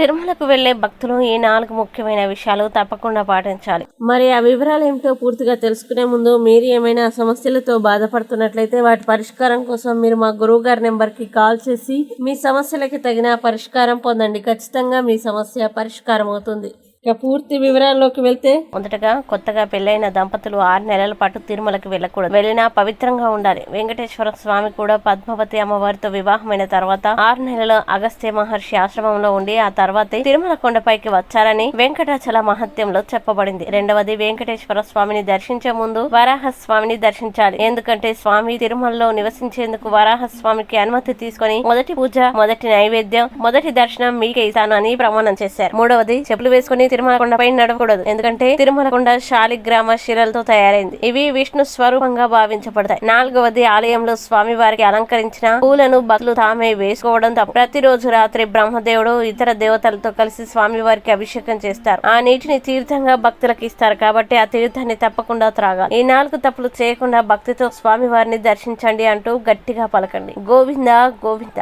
తిరుమలకు వెళ్ళే భక్తులు ఈ నాలుగు ముఖ్యమైన విషయాలు తప్పకుండా పాటించాలి. మరి ఆ వివరాలు ఏమిటో పూర్తిగా తెలుసుకునే ముందు మీరు ఏమైనా సమస్యలతో బాధపడుతున్నట్లయితే వాటి పరిష్కారం కోసం మీరు మా గురువు గారి నెంబర్కి కాల్ చేసి మీ సమస్యలకి తగిన పరిష్కారం పొందండి. ఖచ్చితంగా మీ సమస్య పరిష్కారం అవుతుంది ఇక పూర్తి వివరాల్లోకి వెళ్తే మొదటగా కొత్తగా పెళ్ళైన దంపతులు ఆరు నెలల పాటు తిరుమలకి వెళ్ళకూడదు. వెళ్ళినా పవిత్రంగా ఉండాలి. వెంకటేశ్వర స్వామి కూడా పద్మావతి అమ్మవారితో వివాహమైన తర్వాత ఆరు నెలలు అగస్త్య మహర్షి ఆశ్రమంలో ఉండి ఆ తర్వాత తిరుమల కొండపైకి వచ్చారని వెంకటాచల మహత్యంలో చెప్పబడింది. రెండవది వెంకటేశ్వర స్వామిని దర్శించే ముందు వరాహ స్వామిని దర్శించాలి. ఎందుకంటే స్వామి తిరుమలలో నివసించేందుకు వరాహ స్వామికి అనుమతి తీసుకొని మొదటి పూజ మొదటి నైవేద్యం మొదటి దర్శనం మీకే ఇస్తాను అని ప్రమాణం చేశారు. మూడవది చెప్పులు వేసుకుని తిరుమల కొండపై నడవకూడదు. ఎందుకంటే తిరుమల కొండ శాలిగ్రామ శిలలతో తయారైంది. ఇవి విష్ణు స్వరూపంగా భావించబడతాయి. నాలుగవది ఆలయంలో స్వామి వారికి అలంకరించిన పూలను బతులు తామే వేసుకోవడం తప్ప ప్రతిరోజు రాత్రి బ్రహ్మదేవుడు ఇతర దేవతలతో కలిసి స్వామి వారికి అభిషేకం చేస్తారు. ఆ నీటిని తీర్థంగా భక్తులకు ఇస్తారు కాబట్టి ఆ తీర్థాన్ని తప్పకుండా త్రాగాలి. ఈ నాలుగు తప్పులు చేయకుండా భక్తితో స్వామి వారిని దర్శించండి అంటూ గట్టిగా పలకండి. గోవింద గోవింద.